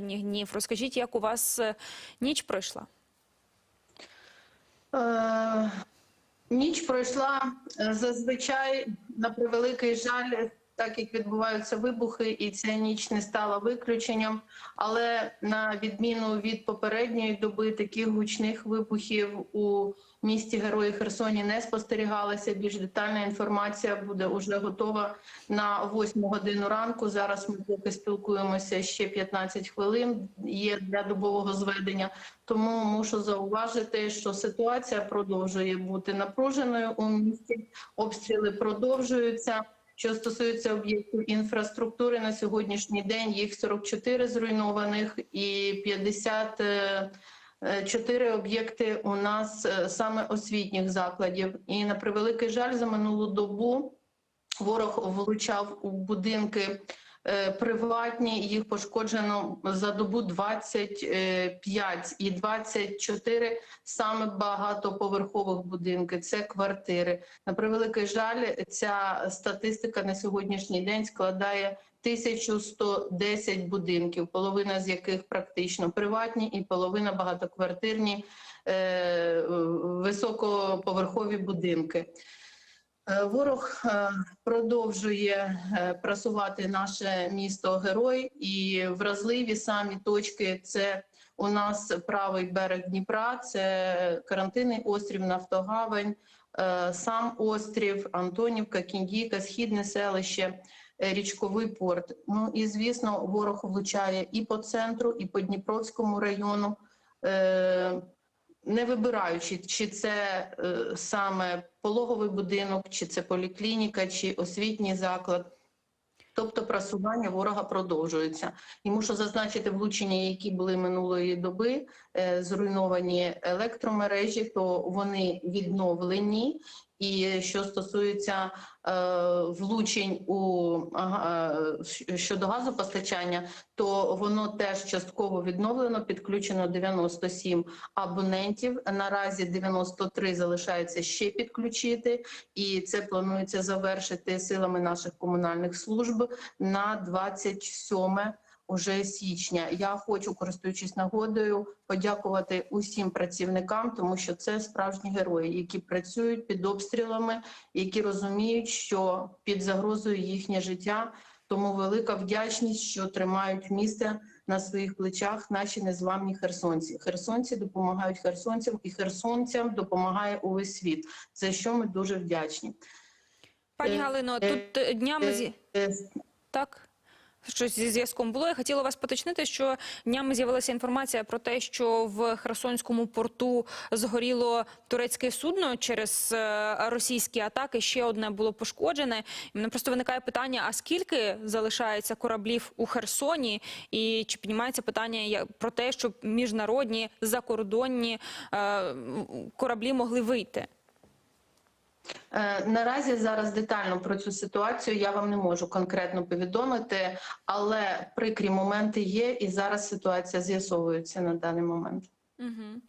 днів. Розкажіть, як у вас е, ніч пройшла? Е, Ніч пройшла е, зазвичай на превеликий жаль, так як відбуваються вибухи, і ця ніч не стала виключенням. Але на відміну від попередньої доби, таких гучних вибухів у місті Герої Херсоні не спостерігалося. Більш детальна інформація буде уже готова на 8 годину ранку. Зараз ми поки спілкуємося ще 15 хвилин. Є для добового зведення. Тому мушу зауважити, що ситуація продовжує бути напруженою у місті. Обстріли продовжуються. Що стосується об'єктів інфраструктури на сьогоднішній день, їх 44 зруйнованих і 54 об'єкти у нас е, саме освітніх закладів. І на превеликий жаль, за минулу добу ворог влучав у будинки е, приватні. Їх пошкоджено за добу 25 і 24 саме багатоповерхових будинки. Це квартири. На превеликий жаль, ця статистика на сьогоднішній день складає 1110 будинків, половина з яких практично приватні, і половина багатоквартирні е, високоповерхові будинки. Е, Ворог е, продовжує е, просувати наше місто герой, і вразливі самі точки це у нас правий берег Дніпра, це карантинний острів, Нафтогавань, сам острів, Антонівка, Кіндійка, східне селище. Річковий порт. Ну і звісно, ворог влучає і по центру, і по Дніпровському району. Не вибираючи, чи це е, саме пологовий будинок, чи це поліклініка, чи освітній заклад. Тобто просування ворога продовжується. І мушу зазначити влучення, які були минулої доби, е, зруйновані електромережі, то вони відновлені. І що стосується е, влучень у е, щодо газопостачання, то воно теж частково відновлено, підключено 97 абонентів. Наразі 93 залишається ще підключити, і це планується завершити силами наших комунальних служб на 27 уже січня. Я хочу, користуючись нагодою, подякувати усім працівникам, тому що це справжні герої, які працюють під обстрілами, які розуміють, що під загрозою їхнє життя. Тому велика вдячність, що тримають місце на своїх плечах наші незламні херсонці. Херсонці допомагають херсонцям, і херсонцям допомагає увесь світ. За що ми дуже вдячні. Пані Е, Галино, е, тут днями зі Е, так. Щось зі зв'язком було. Я хотіла вас поточнити, що днями з'явилася інформація про те, що в Херсонському порту згоріло турецьке судно через е, російські атаки. Ще одне було пошкоджене. І мене просто виникає питання: а скільки залишається кораблів у Херсоні? І чи піднімається питання про те, щоб міжнародні закордонні е, кораблі могли вийти? Е, Наразі зараз детально про цю ситуацію я вам не можу конкретно повідомити, але прикрі моменти є, і зараз ситуація з'ясовується на даний момент. Угу.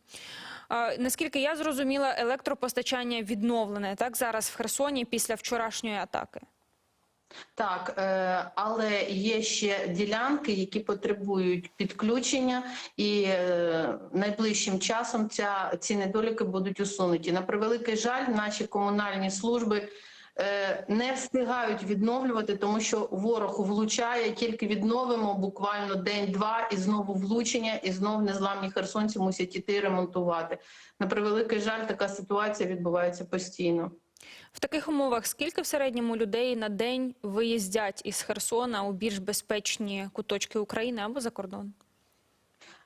А, наскільки я зрозуміла, електропостачання відновлене так зараз в Херсоні після вчорашньої атаки. Так, е, але є ще ділянки, які потребують підключення, і е, найближчим часом ця ці недоліки будуть усунуті. На превеликий жаль, наші комунальні служби. е, Не встигають відновлювати, тому що ворог влучає. Тільки відновимо буквально день-два, і знову влучення, і знов незламні херсонці мусять іти ремонтувати. На превеликий жаль, така ситуація відбувається постійно. В таких умовах скільки в середньому людей на день виїздять із Херсона у більш безпечні куточки України або за кордон?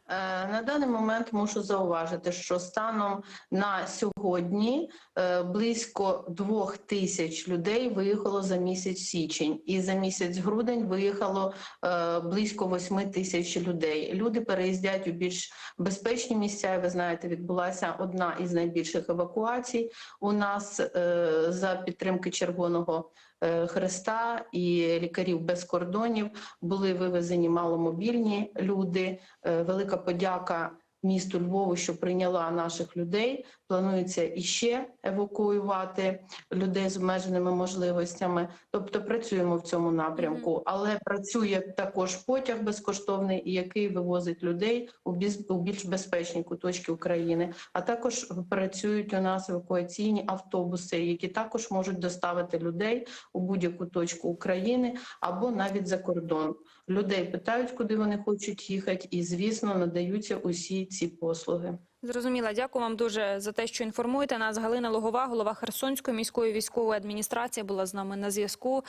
Е, На даний момент мушу зауважити, що станом на сьогодні е, близько двох тисяч людей виїхало за місяць січень, і за місяць грудень виїхало е, близько восьми тисяч людей. Люди переїздять у більш безпечні місця. Ви знаєте, відбулася одна із найбільших евакуацій у нас за підтримки Червоного е, Хреста і лікарів без кордонів були вивезені маломобільні люди. Е, Велика подяка місту Львову, що прийняла наших людей. Планується іще евакуювати людей з обмеженими можливостями. Тобто працюємо в цьому напрямку, але працює також потяг безкоштовний, який вивозить людей у більш, безпечні куточки України. А також працюють у нас евакуаційні автобуси, які також можуть доставити людей у будь-яку точку України або навіть за кордон. Людей питають, куди вони хочуть їхати, і звісно надаються усі ці послуги. Зрозуміла. Дякую вам дуже за те, що інформуєте нас. Галина Логова, голова Херсонської міської військової адміністрації, була з нами на зв'язку.